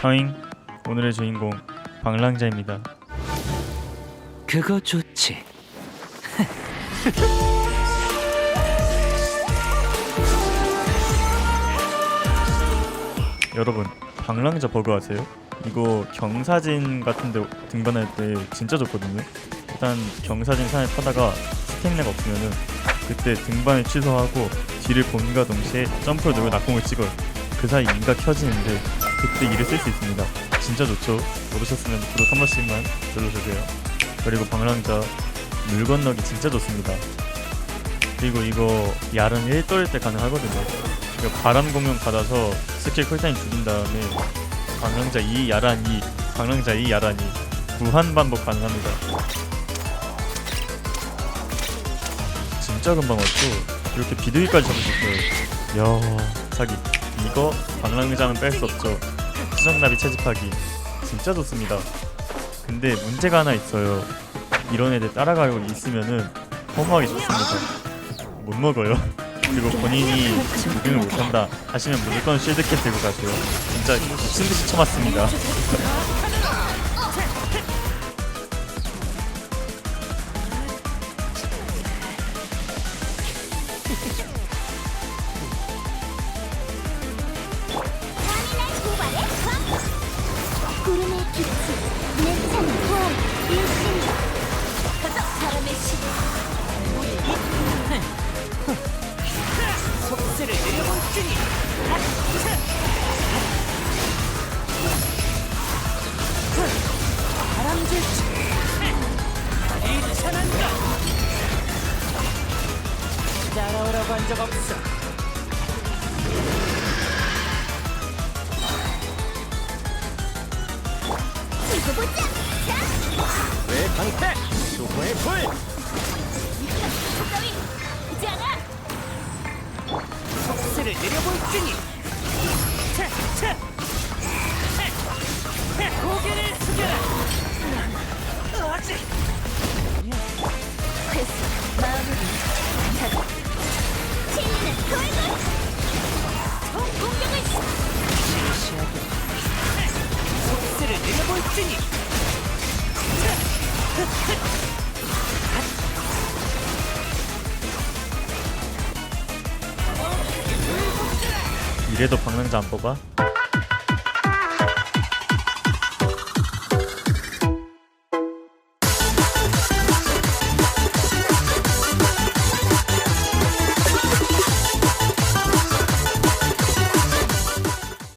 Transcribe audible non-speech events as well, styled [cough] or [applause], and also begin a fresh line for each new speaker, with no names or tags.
하잉 오늘의 주인공 방랑자입니다.
그거 좋지. [laughs]
여러분 방랑자 버그 아세요? 이거 경사진 같은데 등반할 때 진짜 좋거든요. 일단 경사진 산을 타다가 스태미나가 없으면은 그때 등반을 취소하고 뒤를 봄과 동시에 점프를 누르고 낙공을 찍어요. 그 사이 이가 켜지는데 그때 이를 쓸수 있습니다. 진짜 좋죠? 모르셨으면 구독 한 번씩만 눌러주세요. 그리고 방랑자 물 건너기 진짜 좋습니다. 그리고 이거 야른 1돌 때 가능하거든요. 이거 바람 공룡 받아서 스킬 쿨타임 죽인 다음에 방랑자 2 야란 2 방랑자 2 야란 2 무한 반복 가능합니다 진짜 금방 왔죠 이렇게 비둘기까지 있어요 이야 사기 이거 방랑자는 뺄수 없죠. 수정나비 채집하기 진짜 좋습니다. 근데 문제가 하나 있어요. 이런 애들 따라가고 있으면은 허무하게 좋습니다. 못 먹어요. 그리고 본인이 무빙을 못한다 하시면 무조건 쉴드캡 들고 가세요. 진짜 미친듯이 쳐맞습니다
따라오라고 한 적 없어.
두고 보자
왜 방패? 수호의 불. 속세를 내려볼 테니. 차, 차. 고개를 숙여라. 아직.
회수 마무리 가자 진리는 돌고 총 공격을
시시하게 속세를 내려볼 테니
이래도 방랑자 안 뽑아?